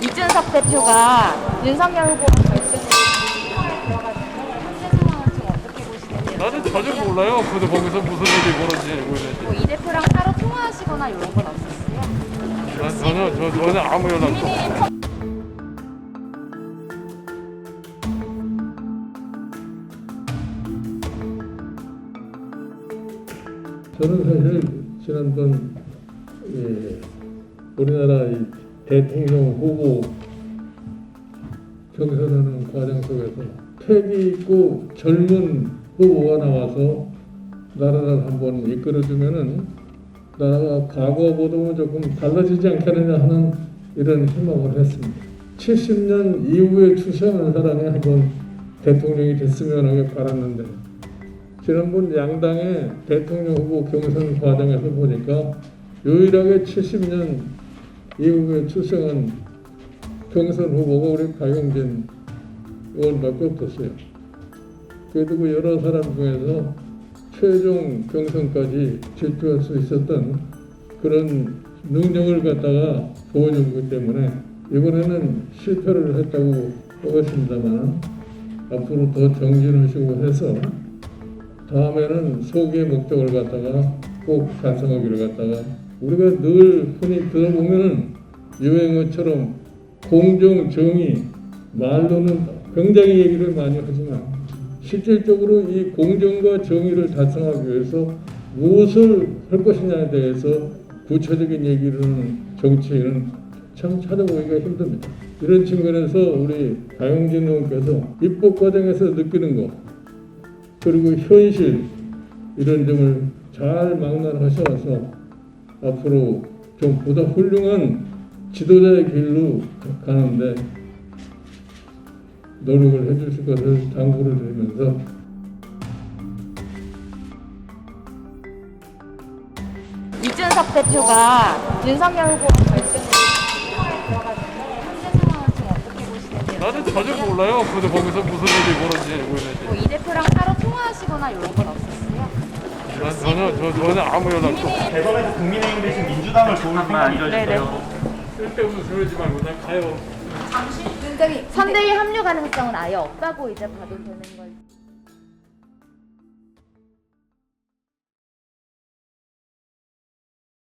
이준석 대표가 윤석열 후보랑 결승을 들어가는데 현재 상황을 좀 어떻게 보시는지 나는 전혀 몰라요. 근데 거기서 무슨 일이 벌어지는지 모르겠지. 뭐이 대표랑 따로 통화하시거나 이런 건 없었어요? 난 전혀 저 전혀 아무 연락도. 없어. 국민의힘 저는 사실 지난번 예, 우리나라 이 대통령 후보 경선하는 과정 속에서 패기 있고 젊은 후보가 나와서 나라를 한번 이끌어주면은 나라가 과거보다는 조금 달라지지 않겠느냐 하는 이런 희망을 했습니다. 70년 이후에 출생한 사람이 한번 대통령이 됐으면 하게 바랐는데 지난번 양당의 대통령 후보 경선 과정에서 보니까 유일하게 70년 이후에 출생한 경선 후보가 우리 박영진 의원밖에 없었어요. 그래도 그 여러 사람 중에서 최종 경선까지 질주할 수 있었던 그런 능력을 갖다가 보여주기 때문에 이번에는 실패를 했다고 보겠습니다만 앞으로 더 정진하시고 해서 다음에는 소기의 목적을 갖다가 꼭 달성하기를 갖다가 우리가 늘 흔히 들어보면은 유행어처럼 공정 정의 말로는 굉장히 얘기를 많이 하지만 실질적으로 이 공정과 정의를 달성하기 위해서 무엇을 할 것이냐에 대해서 구체적인 얘기는 정치인은 참 찾아보기가 힘듭니다. 이런 측면에서 우리 강영진 의원께서 입법 과정에서 느끼는 것 그리고 현실 이런 점을 잘 망라하셔서 앞으로 좀 보다 훌륭한 지도자의 길로 가는데 노력을 해주실 것을 당부를 드리면서 이준석 대표가 윤석열 후보랑 결승을 들어가는데 현재 상황을 좀 어떻게 보시는지 나는 전혀 몰라요. 근데 거기서 무슨 일이 벌어지는지. 뭐이 대표랑 따로 통화하시거나 이런 건? 난 전혀 저 전혀 아무 연락도. 대선에서 국민의힘 대신 민주당을 도울 생각이 있으세요? 쓸데없는 소리 하지 말고 그냥 가요. 선대위 합류 가능성은 아예 없다고 이제 봐도 되는 걸.